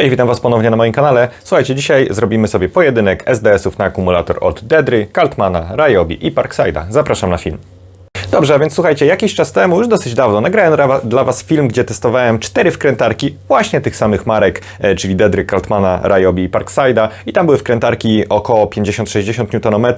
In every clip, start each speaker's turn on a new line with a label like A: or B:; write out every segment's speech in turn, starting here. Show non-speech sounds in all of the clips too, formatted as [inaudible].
A: Cześć, witam Was ponownie na moim kanale. Słuchajcie, dzisiaj zrobimy sobie pojedynek SDS-ów na akumulator od Dedry, Kaltmana, Ryobi i Parkside'a. Zapraszam na film. Dobrze, a więc słuchajcie, jakiś czas temu, już dosyć dawno, nagrałem ra- dla Was film, gdzie testowałem cztery wkrętarki właśnie tych samych marek, e, czyli Dedry, Kaltmana, Ryobi i Parkside'a. I tam były wkrętarki około 50-60 Nm,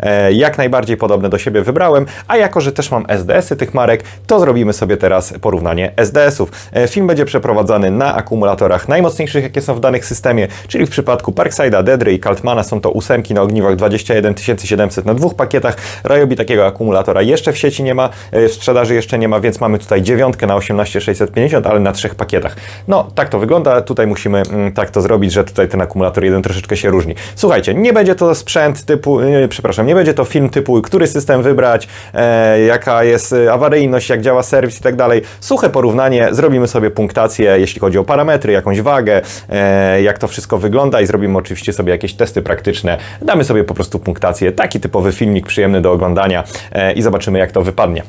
A: e, jak najbardziej podobne do siebie wybrałem, a jako, że też mam SDS-y tych marek, to zrobimy sobie teraz porównanie SDS-ów. E, film będzie przeprowadzany na akumulatorach najmocniejszych, jakie są w danych systemie, czyli w przypadku Parkside'a, Dedry i Kaltmana są to ósemki na ogniwach 21700 na dwóch pakietach, Ryobi takiego akumulatora jeszcze w sieci nie ma, e, w sprzedaży jeszcze nie ma, więc mamy tutaj dziewiątkę na 18650, ale na trzech pakietach. No, tak to wygląda. Tutaj musimy mm, tak to zrobić, że tutaj ten akumulator jeden troszeczkę się różni. Słuchajcie, nie będzie to sprzęt typu, nie, przepraszam, nie będzie to film typu, który system wybrać, e, jaka jest e, awaryjność, jak działa serwis i tak dalej. Suche porównanie, zrobimy sobie punktację, jeśli chodzi o parametry, jakąś wagę, e, jak to wszystko wygląda i zrobimy oczywiście sobie jakieś testy praktyczne. Damy sobie po prostu punktację, taki typowy filmik przyjemny do oglądania e, i zobaczymy jak to wypadnie.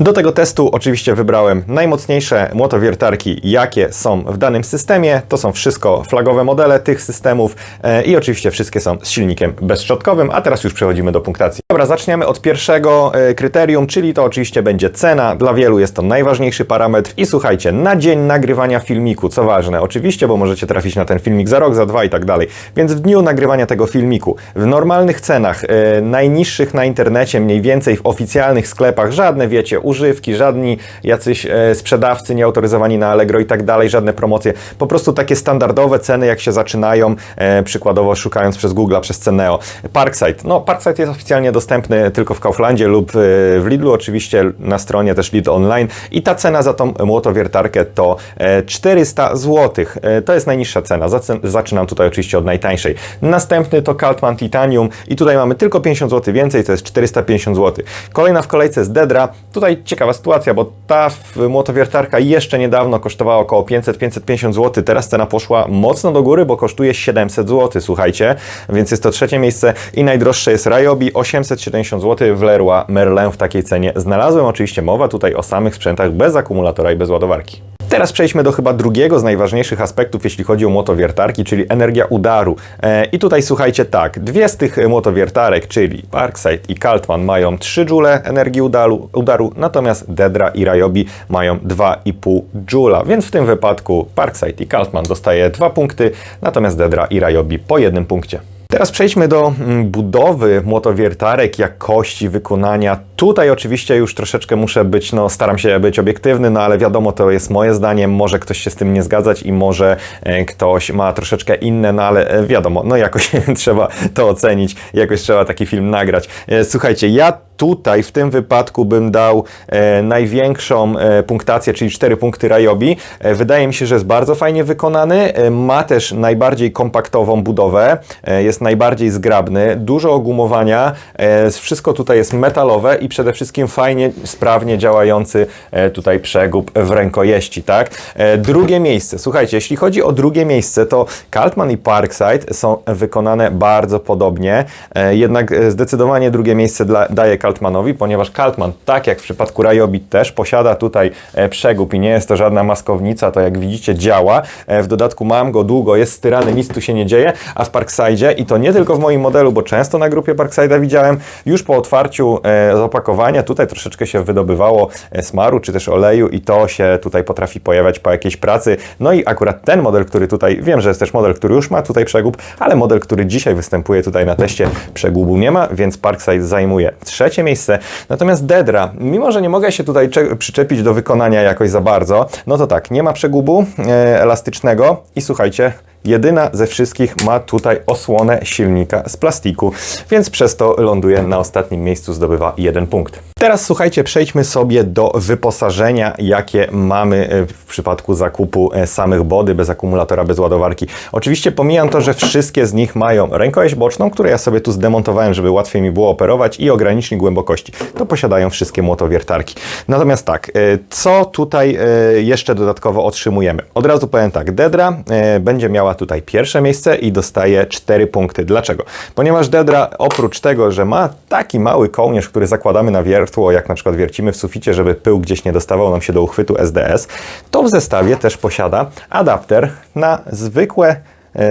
A: Do tego testu oczywiście wybrałem najmocniejsze młotowiertarki, jakie są w danym systemie. To są wszystko flagowe modele tych systemów e, i oczywiście wszystkie są z silnikiem bezszczotkowym, a teraz już przechodzimy do punktacji. Dobra, zaczniemy od pierwszego e, kryterium, czyli to oczywiście będzie cena. Dla wielu jest to najważniejszy parametr i słuchajcie, na dzień nagrywania filmiku, co ważne, oczywiście, bo możecie trafić na ten filmik za rok, za dwa i tak dalej, więc w dniu nagrywania tego filmiku, w normalnych cenach, e, najniższych na internecie, mniej więcej w oficjalnych sklepach, żadne wiecie, używki, żadni jacyś e, sprzedawcy nieautoryzowani na Allegro i tak dalej, żadne promocje. Po prostu takie standardowe ceny, jak się zaczynają, e, przykładowo szukając przez Google, przez Ceneo. Parkside. No, Parkside jest oficjalnie dostępny tylko w Kauflandzie lub e, w Lidlu, oczywiście na stronie też Lidl Online i ta cena za tą młotowiertarkę to e, 400 zł. To jest najniższa cena. Zaczynam tutaj oczywiście od najtańszej. Następny to Kaltman Titanium i tutaj mamy tylko 50 zł więcej, to jest 450 zł. Kolejna w kolejce jest Dedra. Tutaj ciekawa sytuacja, bo ta młotowiertarka jeszcze niedawno kosztowała około 500-550 zł. Teraz cena poszła mocno do góry, bo kosztuje 700 zł, słuchajcie. Więc jest to trzecie miejsce i najdroższe jest Ryobi 870 zł w Leroy Merlin w takiej cenie. Znalazłem oczywiście mowa tutaj o samych sprzętach bez akumulatora i bez ładowarki. Teraz przejdźmy do chyba drugiego z najważniejszych aspektów, jeśli chodzi o młotowiertarki, czyli energia udaru. E, I tutaj słuchajcie tak, dwie z tych młotowiertarek, czyli Parkside i Kaltman mają 3 joule energii udaru, udaru natomiast Dedra i Ryobi mają 2,5 joula, więc w tym wypadku Parkside i Kaltman dostaje 2 punkty, natomiast Dedra i Ryobi po jednym punkcie. Teraz przejdźmy do mm, budowy młotowiertarek, jakości wykonania. Tutaj oczywiście już troszeczkę muszę być, no staram się być obiektywny, no ale wiadomo, to jest moje zdanie, może ktoś się z tym nie zgadzać i może e, ktoś ma troszeczkę inne, no ale e, wiadomo, no jakoś [laughs] trzeba to ocenić, jakoś trzeba taki film nagrać. E, słuchajcie, ja tutaj w tym wypadku bym dał e, największą e, punktację, czyli 4 punkty Ryobi. E, wydaje mi się, że jest bardzo fajnie wykonany. E, ma też najbardziej kompaktową budowę, e, jest najbardziej zgrabny, dużo ogumowania, e, wszystko tutaj jest metalowe i przede wszystkim fajnie, sprawnie działający e, tutaj przegub w rękojeści, tak? E, drugie miejsce. Słuchajcie, jeśli chodzi o drugie miejsce, to Kaltman i Parkside są wykonane bardzo podobnie, jednak zdecydowanie drugie miejsce dla, daje Kaltmanowi, ponieważ Kaltman, tak jak w przypadku Ryobi też posiada tutaj przegub i nie jest to żadna maskownica, to jak widzicie działa. W dodatku mam go długo, jest styrany, nic tu się nie dzieje, a w Parkside i to nie tylko w moim modelu, bo często na grupie Parkside'a widziałem, już po otwarciu e, opakowania tutaj troszeczkę się wydobywało e, smaru czy też oleju i to się tutaj potrafi pojawiać po jakiejś pracy. No i akurat ten model, który tutaj, wiem, że jest też model, który już ma tutaj przegub, ale model, który dzisiaj występuje tutaj na teście przegubu nie ma, więc Parkside zajmuje trzecie miejsce. Natomiast Dedra, mimo że nie mogę się tutaj cze- przyczepić do wykonania jakoś za bardzo, no to tak, nie ma przegubu e, elastycznego i słuchajcie, Jedyna ze wszystkich ma tutaj osłonę silnika z plastiku, więc przez to ląduje na ostatnim miejscu, zdobywa jeden punkt. Teraz słuchajcie, przejdźmy sobie do wyposażenia, jakie mamy e, w przypadku zakupu e, samych body bez akumulatora, bez ładowarki. Oczywiście pomijam to, że wszystkie z nich mają rękojeść boczną, którą ja sobie tu zdemontowałem, żeby łatwiej mi było operować i ogranicznik głębokości. To posiadają wszystkie młotowiertarki. Natomiast tak, e, co tutaj jeszcze dodatkowo otrzymujemy? Od razu powiem tak, Dedra będzie miała miała tutaj pierwsze miejsce i dostaje 4 punkty. Dlaczego? Ponieważ Dedra oprócz tego, że ma taki mały kołnierz, który zakładamy na wiertło, jak na przykład wiercimy w suficie, żeby pył gdzieś nie dostawał nam się do uchwytu SDS, to w zestawie też posiada adapter na zwykłe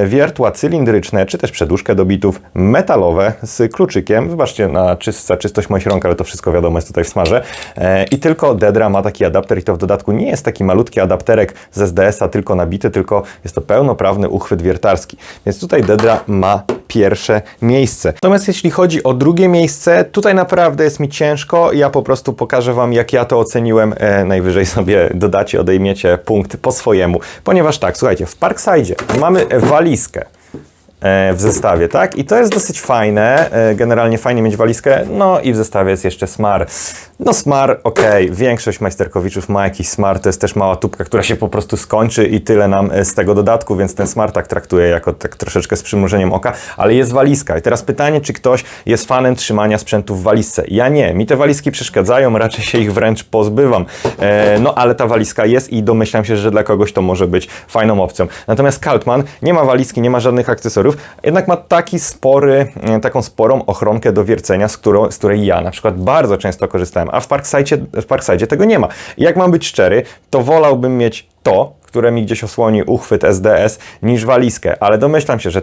A: wiertła cylindryczne, czy też przedłużkę do bitów metalowe z kluczykiem. Wybaczcie na czystość moich rąk, ale to wszystko wiadomo jest tutaj w smarze. E, I tylko Dedra ma taki adapter i to w dodatku nie jest taki malutki adapterek z SDS-a tylko nabity, tylko jest to pełnoprawny uchwyt wiertarski. Więc tutaj Dedra ma pierwsze miejsce. Natomiast jeśli chodzi o drugie miejsce, tutaj naprawdę jest mi ciężko. Ja po prostu pokażę Wam, jak ja to oceniłem. E, najwyżej sobie dodacie, odejmiecie punkt po swojemu. Ponieważ tak, słuchajcie, w Parkside mamy walizkę w zestawie, tak? I to jest dosyć fajne. E, Generalnie fajnie mieć walizkę. No i w zestawie jest jeszcze smar. No smar, okej, większość majsterkowiczów ma jakiś smar, to jest też mała tubka, która się po prostu skończy i tyle nam e, z tego dodatku, więc ten smar tak traktuję jako tak troszeczkę z przymrużeniem oka, ale jest walizka. I teraz pytanie, czy ktoś jest fanem trzymania sprzętu w walizce? Ja nie, mi te walizki przeszkadzają, raczej się ich wręcz pozbywam. E, no ale ta walizka jest i domyślam się, że dla kogoś to może być fajną opcją. Natomiast Kaltman nie ma walizki, nie ma żadnych akcesoriów, jednak ma taki spory, e, taką sporą ochronkę do wiercenia, z, którą, z której ja na przykład bardzo często korzystałem, a w Parkside, w Parkside tego nie ma. Jak mam być szczery, to wolałbym mieć to, które mi gdzieś osłoni uchwyt SDS, niż walizkę. Ale domyślam się, że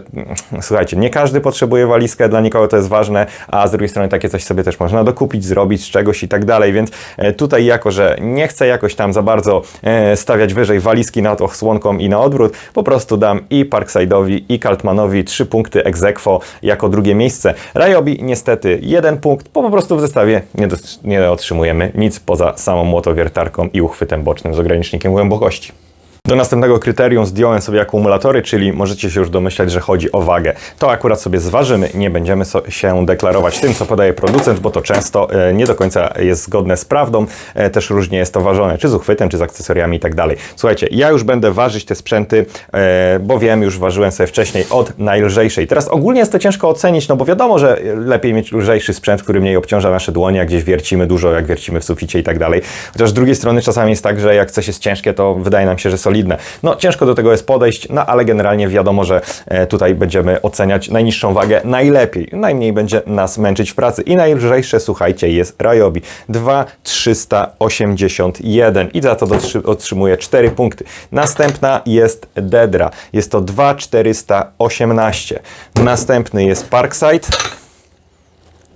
A: słuchajcie, nie każdy potrzebuje walizkę, dla nikogo to jest ważne, a z drugiej strony takie coś sobie też można dokupić, zrobić z czegoś i tak dalej. Więc e, tutaj, jako że nie chcę jakoś tam za bardzo e, stawiać wyżej walizki nad osłonką i na odwrót, po prostu dam i Parkside'owi, i Kaltmanowi trzy punkty aequo jako drugie miejsce. Rayobi niestety jeden punkt, bo po prostu w zestawie nie, nie otrzymujemy nic poza samą młotowiertarką i uchwytem bocznym z ogranicznikiem głębokości. Do następnego kryterium zdjąłem sobie akumulatory, czyli możecie się już domyślać, że chodzi o wagę. To akurat sobie zważymy, nie będziemy so się deklarować tym, co podaje producent, bo to często e, nie do końca jest zgodne z prawdą. E, też różnie jest to ważone, czy z uchwytem, czy z akcesoriami i tak dalej. Słuchajcie, ja już będę ważyć te sprzęty, e, bo wiem, już ważyłem sobie wcześniej od najlżejszej. Teraz ogólnie jest to ciężko ocenić, no bo wiadomo, że lepiej mieć lżejszy sprzęt, który mniej obciąża nasze dłonie, jak gdzieś wiercimy dużo, jak wiercimy w suficie i tak dalej. Chociaż z drugiej strony czasami jest tak, że jak coś jest ciężkie, to wydaje nam się, że solidne. No ciężko do tego jest podejść, no ale generalnie wiadomo, że e, tutaj będziemy oceniać najniższą wagę najlepiej. Najmniej będzie nas męczyć w pracy. I najlżejsze, słuchajcie, jest Rayobi 2,381 i za to otrzymuje 4 punkty. Następna jest Dedra, jest to 2,418. Następny jest Parkside.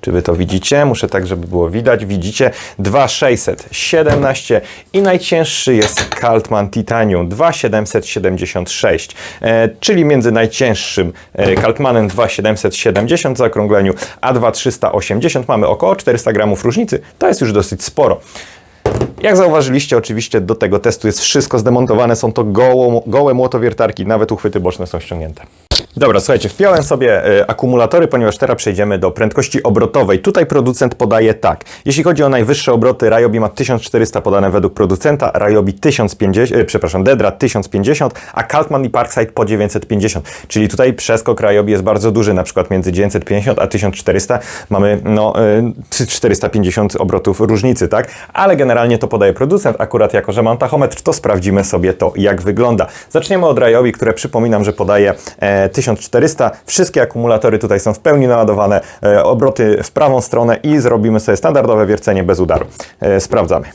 A: Czy wy to widzicie? Muszę tak, żeby było widać. Widzicie 2617 i najcięższy jest Kaltman Titanium 2776, e, czyli między najcięższym e, Kaltmanem 2770 w zaokrągleniu, a 2380 mamy około 400 gramów różnicy. To jest już dosyć sporo. Jak zauważyliście, oczywiście do tego testu jest wszystko zdemontowane, są to goło, gołe młotowiertarki, nawet uchwyty boczne są ściągnięte. Dobra, słuchajcie, wpiąłem sobie e, akumulatory, ponieważ teraz przejdziemy do prędkości obrotowej. Tutaj producent podaje tak. Jeśli chodzi o najwyższe obroty, Ryobi ma 1400 podane według producenta, Ryobi 1050, e, przepraszam, Dedra 1050, a Kaltman i Parkside po 950. Czyli tutaj przeskok Ryobi jest bardzo duży, na przykład między 950 a 1400 mamy no, e, 450 obrotów różnicy, tak? Ale generalnie to podaje producent. Akurat jako, że mam tachometr, to sprawdzimy sobie to, jak wygląda. Zaczniemy od Ryobi, które przypominam, że podaje e, 1400. Wszystkie akumulatory tutaj są w pełni naładowane, e, obroty w prawą stronę i zrobimy sobie standardowe wiercenie bez udaru. E, sprawdzamy.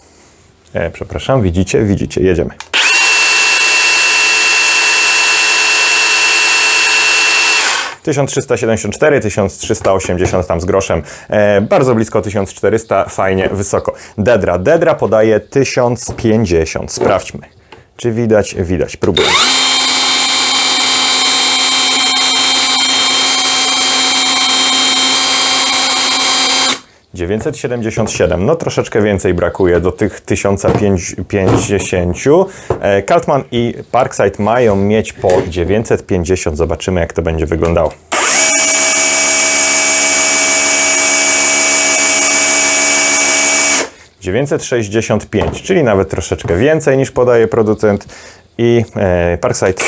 A: E, przepraszam, widzicie, widzicie, jedziemy. Tysiąc trzysta siedemdziesiąt cztery, tysiąc trzysta osiemdziesiąt tam z groszem, e, bardzo blisko tysiąc czterysta, fajnie, wysoko. Dedra, Dedra podaje tysiąc pięćdziesiąt. sprawdźmy. Czy widać? Widać, próbuję. 977, no troszeczkę więcej brakuje do tych 1050. E, Kaltman i Parkside mają mieć po 950. Zobaczymy, jak to będzie wyglądało. ...965, czyli nawet troszeczkę więcej niż podaje producent i e, Parkside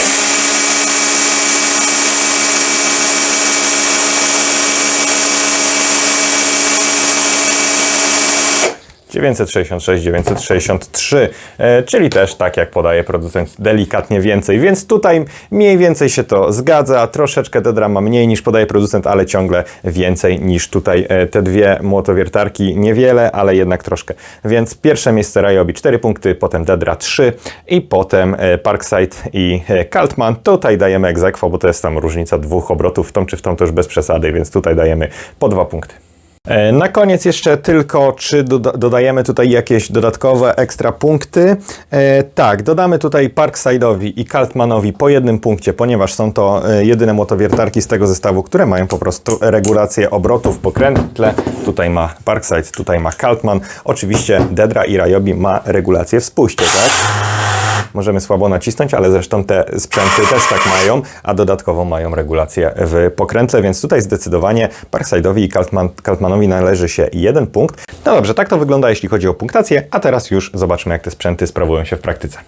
A: 966, 963, e, czyli też tak jak podaje producent, delikatnie więcej, więc tutaj mniej więcej się to zgadza, troszeczkę Dedra ma mniej niż podaje producent, ale ciągle więcej niż tutaj e, te dwie młotowiertarki, niewiele, ale jednak troszkę. Więc pierwsze miejsce Ryobi 4 punkty, potem Dedra 3 i potem e, Parkside i Kaltman. Tutaj dajemy egzekwo, bo to jest tam różnica dwóch obrotów w tą czy w tą, to już bez przesady, więc tutaj dajemy po dwa punkty. E, Na koniec jeszcze tylko, czy doda dodajemy tutaj jakieś dodatkowe ekstra punkty. E, tak, dodamy tutaj Parkside'owi i Kaltmanowi po jednym punkcie, ponieważ są to e, jedyne motowiertarki z tego zestawu, które mają po prostu regulację obrotów po krętle. Tutaj ma Parkside, tutaj ma Kaltman. Oczywiście Dedra i Ryobi ma regulację w spuście, tak? Możemy słabo nacisnąć, ale zresztą te sprzęty też tak mają, a dodatkowo mają regulację w pokrętle, więc tutaj zdecydowanie Parkside'owi i Kaltman, Kaltmanowi należy się jeden punkt. No dobrze, tak to wygląda jeśli chodzi o punktację, a teraz już zobaczmy jak te sprzęty sprawują się w praktyce.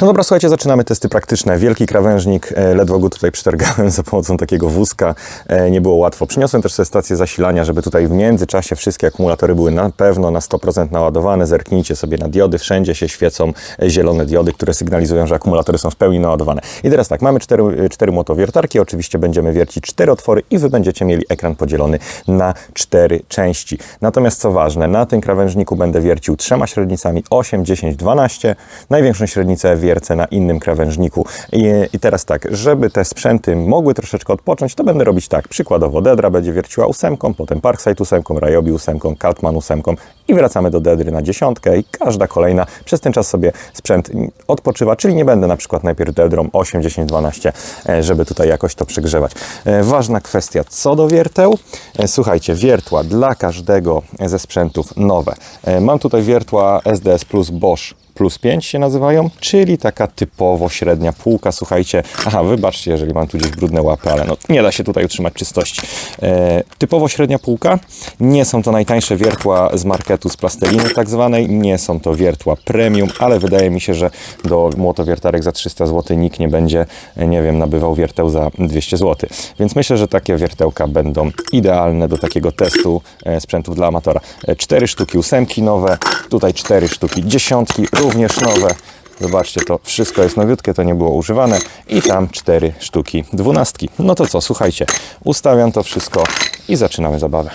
A: No dobra, słuchajcie, zaczynamy testy praktyczne. Wielki krawężnik, e, ledwo go tutaj przytargałem [laughs] za pomocą takiego wózka. E, Nie było łatwo. Przyniosłem też sobie stację zasilania, żeby tutaj w międzyczasie wszystkie akumulatory były na pewno na 100% naładowane. Zerknijcie sobie na diody, wszędzie się świecą e, zielone diody, które sygnalizują, że akumulatory są w pełni naładowane. I teraz tak, mamy cztery, cztery motowiertarki, oczywiście będziemy wiercić cztery otwory i Wy będziecie mieli ekran podzielony na cztery części. Natomiast co ważne, na tym krawężniku będę wiercił trzema średnicami 8, 10, 12. Największą średnicę wiercę na innym krawężniku. I, I teraz tak, żeby te sprzęty mogły troszeczkę odpocząć, to będę robić tak. Przykładowo Dedra będzie wierciła ósemką, potem Parkside ósemką, Ryobi ósemką, Kaltman ósemką i wracamy do Dedry na dziesiątkę i każda kolejna przez ten czas sobie sprzęt odpoczywa, czyli nie będę na przykład najpierw Dedrą 8, 10, 12, e, żeby tutaj jakoś to przygrzewać. E, Ważna kwestia co do wierteł. E, Słuchajcie, wiertła dla każdego ze sprzętów nowe. E, Mam tutaj wiertła SDS Plus Bosch plus 5 się nazywają, czyli taka typowo średnia półka. Słuchajcie, aha, wybaczcie, jeżeli mam tu gdzieś brudne łapy, ale no, nie da się tutaj utrzymać czystości. E, typowo średnia półka. Nie są to najtańsze wiertła z marketu z plasteliny tak zwanej, nie są to wiertła premium, ale wydaje mi się, że do młotowiertarek za 300 zł nikt nie będzie, e, nie wiem, nabywał wierteł za 200 zł. Więc myślę, że takie wiertełka będą idealne do takiego testu e, sprzętów dla amatora. E, Cztery sztuki ósemki nowe, tutaj cztery sztuki dziesiątki, również nowe. Zobaczcie, to wszystko jest nowiutkie, to nie było używane. I tam cztery sztuki dwunastki. No to co, słuchajcie, ustawiam to wszystko i zaczynamy zabawę.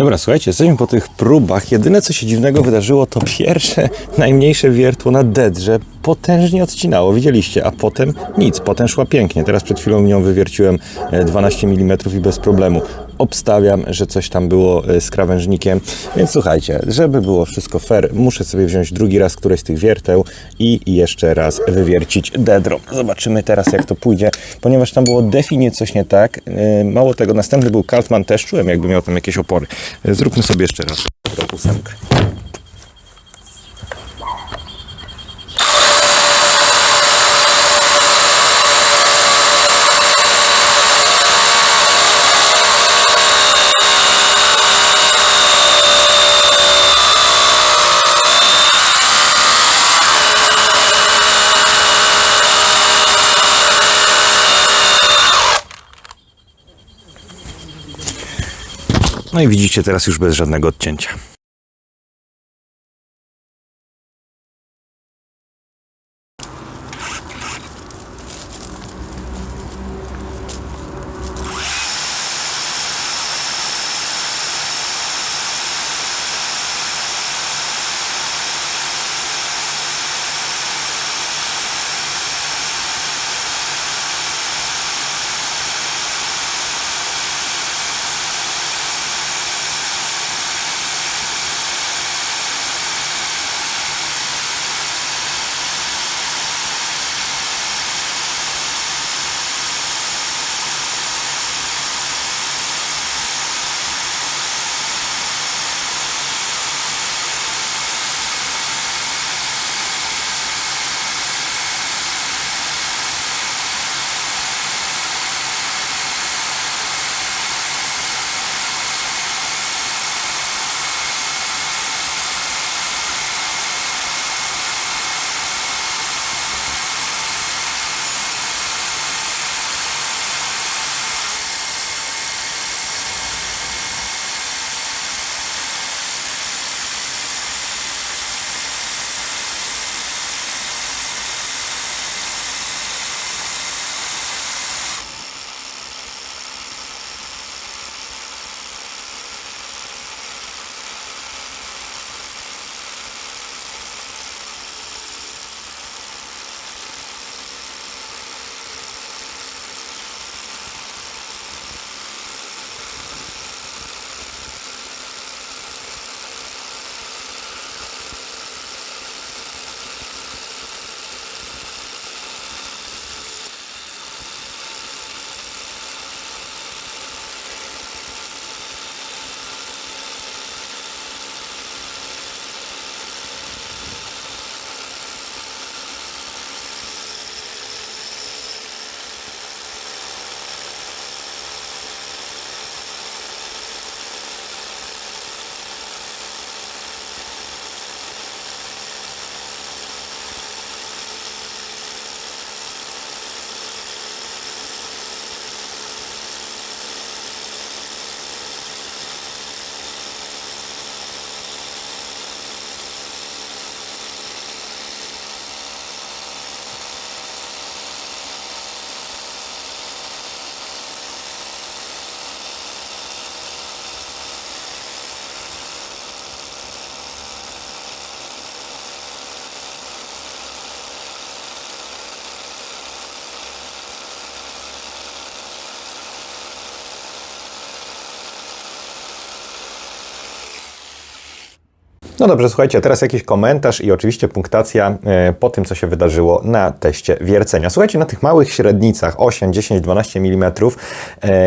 A: Dobra, słuchajcie, jesteśmy po tych próbach. Jedyne, co się dziwnego wydarzyło, to pierwsze, najmniejsze wiertło na dedrze potężnie odcinało, widzieliście, a potem nic, potem szła pięknie. Teraz przed chwilą nią wywierciłem e, 12 mm i bez problemu. Obstawiam, że coś tam było e, z krawężnikiem. Więc słuchajcie, żeby było wszystko fair, muszę sobie wziąć drugi raz któreś z tych wierteł i jeszcze raz wywiercić dedro. Zobaczymy teraz, jak to pójdzie, ponieważ tam było definitywnie coś nie tak. E, Mało tego, następny był Kaltman, też czułem, jakby miał tam jakieś opory. E, Zróbmy sobie jeszcze raz ósemkę. No i widzicie teraz już bez żadnego odcięcia. No dobrze, słuchajcie, teraz jakiś komentarz i oczywiście punktacja e, po tym, co się wydarzyło na teście wiercenia. Słuchajcie, na tych małych średnicach 8, 10, 12 mm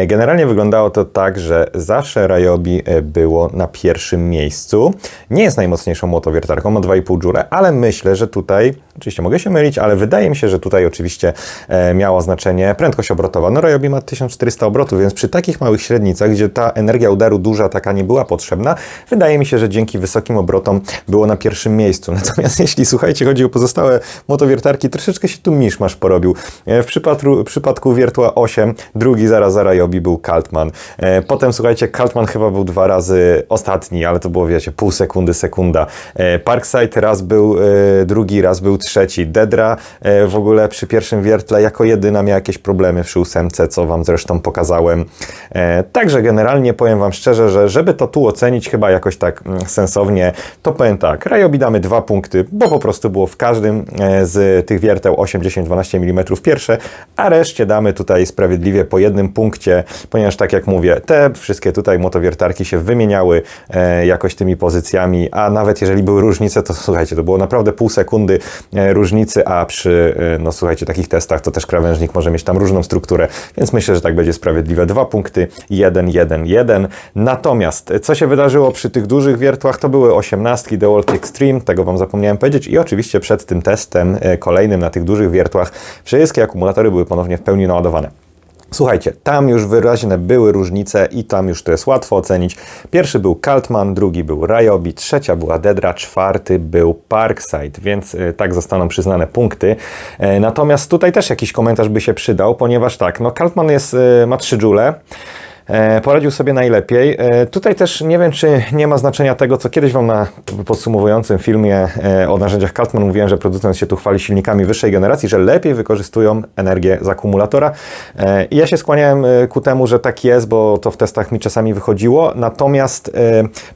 A: generalnie wyglądało to tak, że zawsze Ryobi e, było na pierwszym miejscu. Nie jest najmocniejszą młotowiertarką, ma 2,5 dziurę, ale myślę, że tutaj, oczywiście mogę się mylić, ale wydaje mi się, że tutaj oczywiście e, miało znaczenie prędkość obrotowa. No Ryobi ma 1400 obrotów, więc przy takich małych średnicach, gdzie ta energia udaru duża taka nie była potrzebna, wydaje mi się, że dzięki wysokim obrotom było na pierwszym miejscu. [laughs] Natomiast jeśli, słuchajcie, chodzi o pozostałe motowiertarki, troszeczkę się tu miszmasz porobił. E, W przypadku, w przypadku wiertła 8, drugi zaraz za Ryobi był Kaltman. E, Potem, słuchajcie, Kaltman chyba był dwa razy ostatni, ale to było, wiecie, pół sekundy, sekunda. E, Parkside raz był e, drugi, raz był trzeci. Dedra e, w ogóle przy pierwszym wiertle jako jedyna miała jakieś problemy przy ósemce, co Wam zresztą pokazałem. E, Także generalnie powiem Wam szczerze, że żeby to tu ocenić chyba jakoś tak mm, sensownie, to powiem tak, Rayobi damy dwa punkty, bo po prostu było w każdym e, z tych wierteł 8, 10, 12 mm pierwsze, a reszcie damy tutaj sprawiedliwie po jednym punkcie, ponieważ tak jak mówię, te wszystkie tutaj motowiertarki się wymieniały jakoś tymi pozycjami, a nawet jeżeli były różnice, to słuchajcie, to było naprawdę pół sekundy różnicy, a przy, e, no słuchajcie, takich testach to też krawężnik może mieć tam różną strukturę, więc myślę, że tak będzie sprawiedliwe. Dwa punkty, jeden, jeden, jeden. Natomiast e, co się wydarzyło przy tych dużych wiertłach, to były osiemnastki The Walk Extreme, tego Wam zapomniałem powiedzieć i oczywiście przed tym testem e, kolejnym na tych dużych wiertłach wszystkie akumulatory były ponownie w pełni naładowane. Słuchajcie, tam już wyraźne były różnice i tam już to jest łatwo ocenić. Pierwszy był Kaltman, drugi był Ryobi, trzecia była Dedra, czwarty był Parkside, więc y, tak zostaną przyznane punkty. E, natomiast tutaj też jakiś komentarz by się przydał, ponieważ tak, no Kaltman jest, y, ma 3 joule. E, Poradził sobie najlepiej. E, Tutaj też nie wiem, czy nie ma znaczenia tego, co kiedyś Wam na podsumowującym filmie e, o narzędziach Kaltman mówiłem, że producent się tu chwali silnikami wyższej generacji, że lepiej wykorzystują energię z akumulatora. I ja się skłaniałem ku temu, że tak jest, bo to w testach mi czasami wychodziło. Natomiast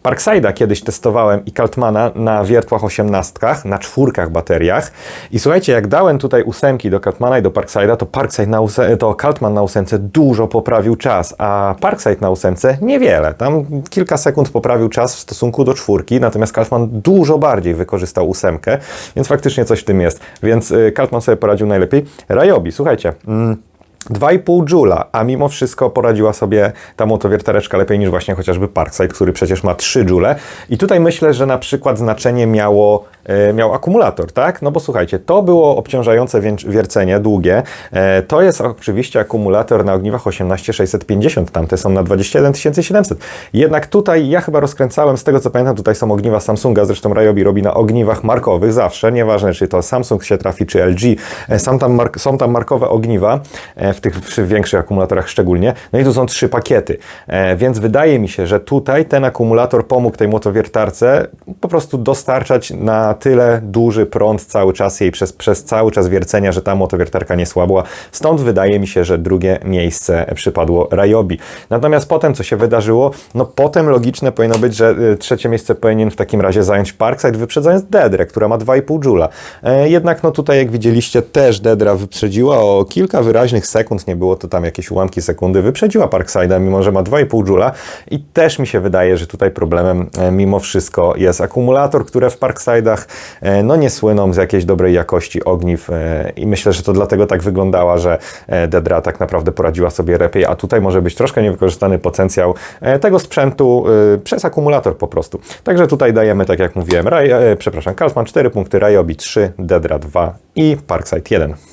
A: Parkside'a kiedyś testowałem i Kaltmana na wiertłach 18, na czwórkach bateriach. I słuchajcie, jak dałem tutaj ósemki do Kaltmana i do Parkside'a, to Parkside na to Kaltman na ósemce dużo poprawił czas, a Parkside na ósemce niewiele. Tam kilka sekund poprawił czas w stosunku do czwórki, natomiast Kaltman dużo bardziej wykorzystał ósemkę, więc faktycznie coś w tym jest. Więc y, Kaltman sobie poradził najlepiej. Ryobi, słuchajcie. Mm, 2,5 Joula, a mimo wszystko poradziła sobie ta motowiertareczka lepiej niż właśnie chociażby Parkside, który przecież ma 3 Joule. I tutaj myślę, że na przykład znaczenie miało, e, miał akumulator, tak? No bo słuchajcie, to było obciążające wiercenie, długie. E, to jest oczywiście akumulator na ogniwach 18650, tamte są na 21700. Jednak tutaj ja chyba rozkręcałem, z tego co pamiętam, tutaj są ogniwa Samsunga, zresztą Ryobi robi na ogniwach markowych zawsze, nieważne czy to Samsung się trafi, czy LG. E, Są tam, są tam markowe ogniwa, e, w tych przy większych akumulatorach szczególnie. No i tu są trzy pakiety, e, więc wydaje mi się, że tutaj ten akumulator pomógł tej motowiertarce po prostu dostarczać na tyle duży prąd cały czas jej przez, przez cały czas wiercenia, że ta motowiertarka nie słabła. Stąd wydaje mi się, że drugie miejsce przypadło Ryobi. Natomiast potem, co się wydarzyło, no potem logiczne powinno być, że y, trzecie miejsce powinien w takim razie zająć Parkside, wyprzedzając Dedrę, która ma 2,5 Joula. E, jednak no tutaj, jak widzieliście, też Dedra wyprzedziła o kilka wyraźnych sekund, nie było to tam jakieś ułamki sekundy, wyprzedziła Parkside'a, mimo że ma 2,5 Joula i też mi się wydaje, że tutaj problemem e, mimo wszystko jest akumulator, które w Parkside'ach e, no nie słyną z jakiejś dobrej jakości ogniw e, i myślę, że to dlatego tak wyglądała, że Dedra tak naprawdę poradziła sobie lepiej, a tutaj może być troszkę niewykorzystany potencjał tego sprzętu przez akumulator po prostu. Także tutaj dajemy, tak jak mówiłem, Raj, przepraszam, Kaltman 4 punkty, Ryobi 3, Dedra 2 i Parkside 1.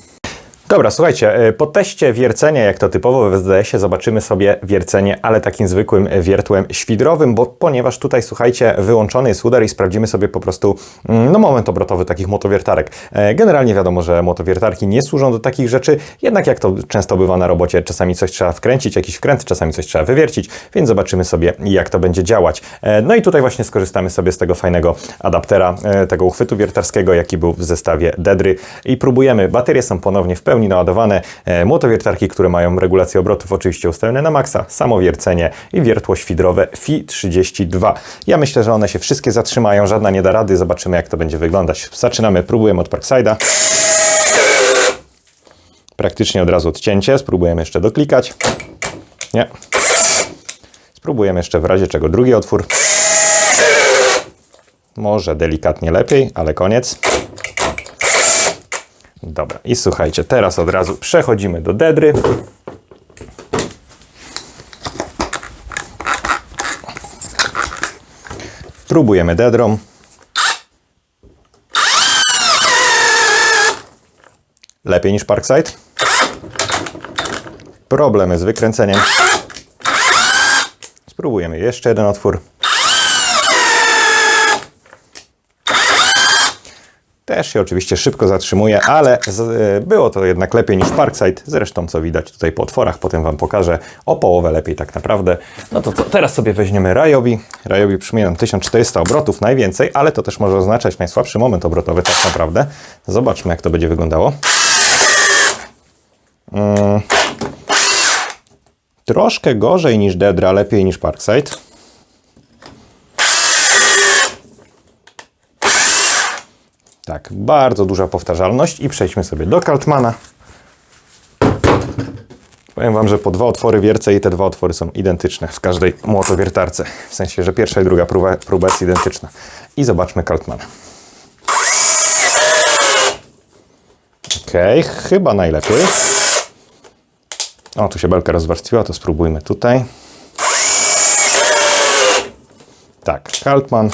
A: Dobra, słuchajcie, e, po teście wiercenia, jak to typowo w SDS-ie, zobaczymy sobie wiercenie, ale takim zwykłym wiertłem świdrowym, bo ponieważ tutaj, słuchajcie, wyłączony jest udar i sprawdzimy sobie po prostu mm, no, moment obrotowy takich motowiertarek. E, Generalnie wiadomo, że motowiertarki nie służą do takich rzeczy, jednak jak to często bywa na robocie, czasami coś trzeba wkręcić, jakiś wkręt, czasami coś trzeba wywiercić, więc zobaczymy sobie, jak to będzie działać. E, No i tutaj właśnie skorzystamy sobie z tego fajnego adaptera, tego uchwytu wiertarskiego, jaki był w zestawie Dedry i próbujemy. Baterie są ponownie w pełni naładowane, e, motowiertarki, które mają regulację obrotów oczywiście ustawione na maksa, samo wiercenie i wiertło świdrowe FI32. Ja myślę, że one się wszystkie zatrzymają, żadna nie da rady, zobaczymy jak to będzie wyglądać. Zaczynamy, próbujemy od Parkside'a. Praktycznie od razu odcięcie, spróbujemy jeszcze doklikać. Nie. Spróbujemy jeszcze w razie czego drugi otwór. Może delikatnie lepiej, ale koniec. Dobra, i słuchajcie, teraz od razu przechodzimy do Dedry. Próbujemy Dedrą. Lepiej niż Parkside. Problemy z wykręceniem. Spróbujemy jeszcze jeden otwór. Też się oczywiście szybko zatrzymuje, ale z, e, było to jednak lepiej niż Parkside. Zresztą, co widać tutaj po otworach, potem Wam pokażę o połowę lepiej tak naprawdę. No to co, teraz sobie weźmiemy Rayobi. Rayobi przypominam 1400 obrotów najwięcej, ale to też może oznaczać najsłabszy moment obrotowy tak naprawdę. Zobaczmy, jak to będzie wyglądało. Mm. Troszkę gorzej niż Dedra, lepiej niż Parkside. Tak, bardzo duża powtarzalność i przejdźmy sobie do Kaltmana. Powiem Wam, że po dwa otwory wiercę i te dwa otwory są identyczne w każdej młotowiertarce. W sensie, że pierwsza i druga próba, próba jest identyczna. I zobaczmy Kaltmana. Okej, chyba najlepiej. O, tu się belka rozwarstwiła, to spróbujmy tutaj. Tak, Kaltman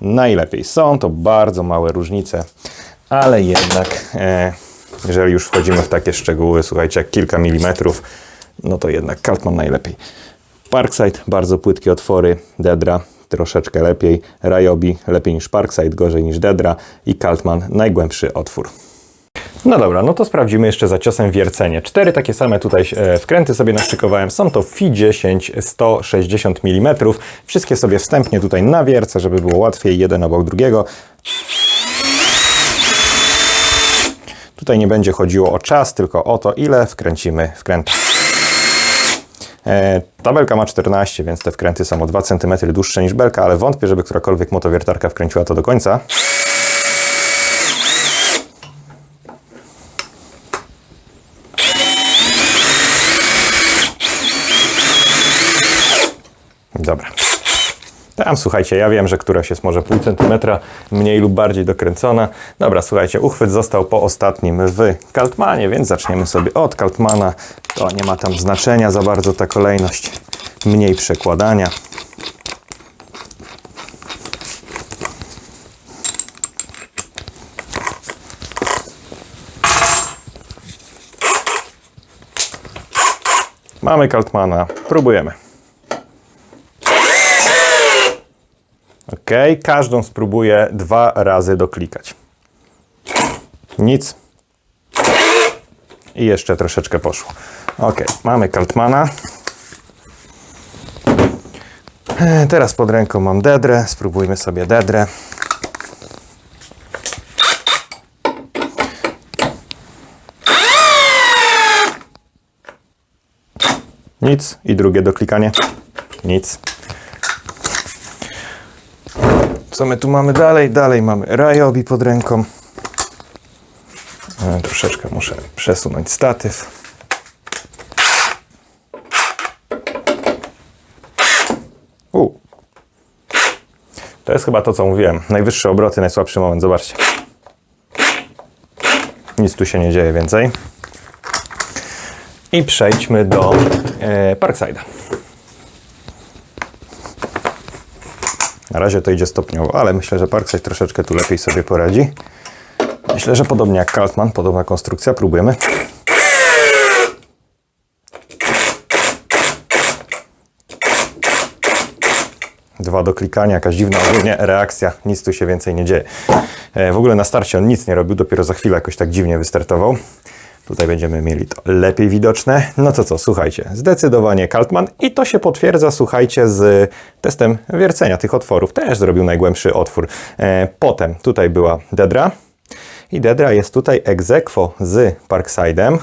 A: najlepiej. Są to bardzo małe różnice, ale jednak, e, jeżeli już wchodzimy w takie szczegóły, słuchajcie, jak kilka milimetrów, no to jednak Kaltman najlepiej. Parkside, bardzo płytkie otwory, Dedra troszeczkę lepiej, Rayobi lepiej niż Parkside, gorzej niż Dedra i Kaltman najgłębszy otwór. No dobra, no to sprawdzimy jeszcze za ciosem wiercenie. Cztery takie same tutaj e, wkręty sobie naszykowałem. Są to FI 10 160 mm. Wszystkie sobie wstępnie tutaj nawiercę, żeby było łatwiej jeden obok drugiego. Tutaj nie będzie chodziło o czas, tylko o to, ile wkręcimy wkręta. E, ta belka ma 14, więc te wkręty są o 2 cm dłuższe niż belka, ale wątpię, żeby którakolwiek motowiertarka wkręciła to do końca. Dobra. Tam słuchajcie, ja wiem, że któraś jest może pół centymetra mniej lub bardziej dokręcona. Dobra, słuchajcie, uchwyt został po ostatnim w Kaltmanie, więc zaczniemy sobie od Kaltmana. To nie ma tam znaczenia za bardzo ta kolejność. Mniej przekładania. Mamy Kaltmana, próbujemy. Ok, każdą spróbuję dwa razy doklikać. Nic. I jeszcze troszeczkę poszło. Ok, mamy Kaltmana. E, Teraz pod ręką mam Dedrę. Spróbujmy sobie Dedrę. Nic. I drugie doklikanie. Nic. Co my tu mamy dalej? Dalej mamy Rayobi pod ręką. E, Troszeczkę muszę przesunąć statyw. U. To jest chyba to, co mówiłem. Najwyższe obroty, najsłabszy moment. Zobaczcie. Nic tu się nie dzieje więcej. I przejdźmy do e, Parkside'a. Na razie to idzie stopniowo, ale myślę, że Parkside troszeczkę tu lepiej sobie poradzi. Myślę, że podobnie jak Kaltman, podobna konstrukcja. Próbujemy. Dwa do klikania, jakaś dziwna ogólnie reakcja, nic tu się więcej nie dzieje. E, W ogóle na starcie on nic nie robił, dopiero za chwilę jakoś tak dziwnie wystartował. Tutaj będziemy mieli to lepiej widoczne. No to co, słuchajcie, zdecydowanie Kaltman i to się potwierdza, słuchajcie, z testem wiercenia tych otworów. Też zrobił najgłębszy otwór. E, Potem tutaj była Dedra. I Dedra jest tutaj aequo z Parkside'em,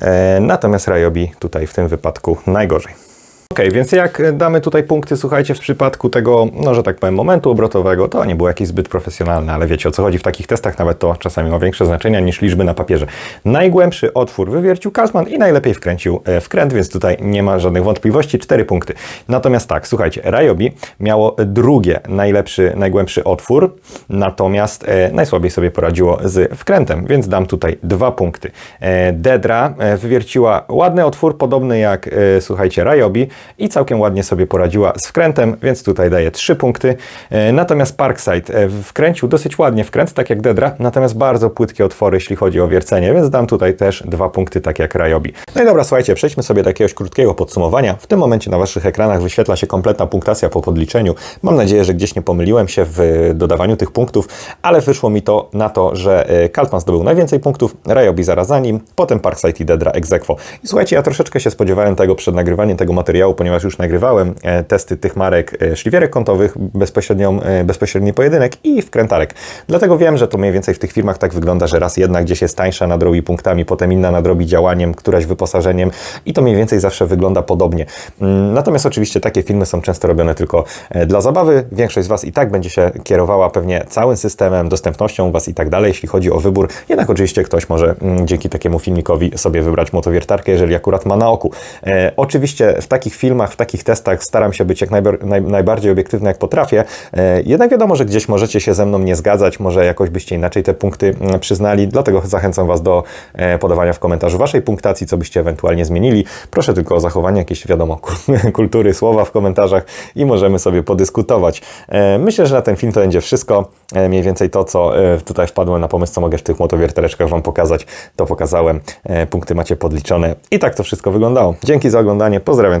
A: e, natomiast Rayobi tutaj w tym wypadku najgorzej. Ok, więc jak damy tutaj punkty, słuchajcie, w przypadku tego, no że tak powiem, momentu obrotowego, to nie było jakieś zbyt profesjonalne, ale wiecie o co chodzi w takich testach, nawet to czasami ma większe znaczenie niż liczby na papierze. Najgłębszy otwór wywiercił Kaltman i najlepiej wkręcił e, wkręt, więc tutaj nie ma żadnych wątpliwości, cztery punkty. Natomiast tak, słuchajcie, Rayobi miało drugie najlepszy, najgłębszy otwór, natomiast e, najsłabiej sobie poradziło z wkrętem, więc dam tutaj dwa punkty. E, Dedra e, wywierciła ładny otwór, podobny jak, e, słuchajcie, Rayobi, i całkiem ładnie sobie poradziła z wkrętem, więc tutaj daje 3 punkty. E, Natomiast Parkside e, wkręcił dosyć ładnie wkręt, tak jak Dedra, natomiast bardzo płytkie otwory, jeśli chodzi o wiercenie, więc dam tutaj też 2 punkty, tak jak Rajobi. No i dobra, słuchajcie, przejdźmy sobie do jakiegoś krótkiego podsumowania. W tym momencie na Waszych ekranach wyświetla się kompletna punktacja po podliczeniu. Mam nadzieję, że gdzieś nie pomyliłem się w dodawaniu tych punktów, ale wyszło mi to na to, że e, Kaltman zdobył najwięcej punktów, Rajobi zaraz za nim, potem Parkside i Dedra ex aequo. I słuchajcie, ja troszeczkę się spodziewałem tego przed nagrywaniem tego materiału, ponieważ już nagrywałem e, testy tych marek e, szliwierek kątowych, bezpośrednią, e, bezpośredni pojedynek i wkrętarek. Dlatego wiem, że to mniej więcej w tych firmach tak wygląda, że raz jedna gdzieś jest tańsza, nadrobi punktami, potem inna nadrobi działaniem, któraś wyposażeniem i to mniej więcej zawsze wygląda podobnie. Mm, Natomiast oczywiście takie filmy są często robione tylko dla zabawy. Większość z Was i tak będzie się kierowała pewnie całym systemem, dostępnością Was i tak dalej, jeśli chodzi o wybór. Jednak oczywiście ktoś może mm, dzięki takiemu filmikowi sobie wybrać motowiertarkę, jeżeli akurat ma na oku. Oczywiście w takich filmach, w takich testach staram się być jak naj, najbardziej obiektywny jak potrafię. E, jednak wiadomo, że gdzieś możecie się ze mną nie zgadzać, może jakoś byście inaczej te punkty mm, przyznali, dlatego zachęcam Was do e, podawania w komentarzu Waszej punktacji, co byście ewentualnie zmienili. Proszę tylko o zachowanie jakiejś, wiadomo, ku- [laughs] kultury słowa w komentarzach i możemy sobie podyskutować. E, Myślę, że na ten film to będzie wszystko. Mniej więcej to, co tutaj wpadłem na pomysł, co mogę w tych motowiertereczkach Wam pokazać, to pokazałem. Punkty macie podliczone i tak to wszystko wyglądało. Dzięki za oglądanie, pozdrawiam,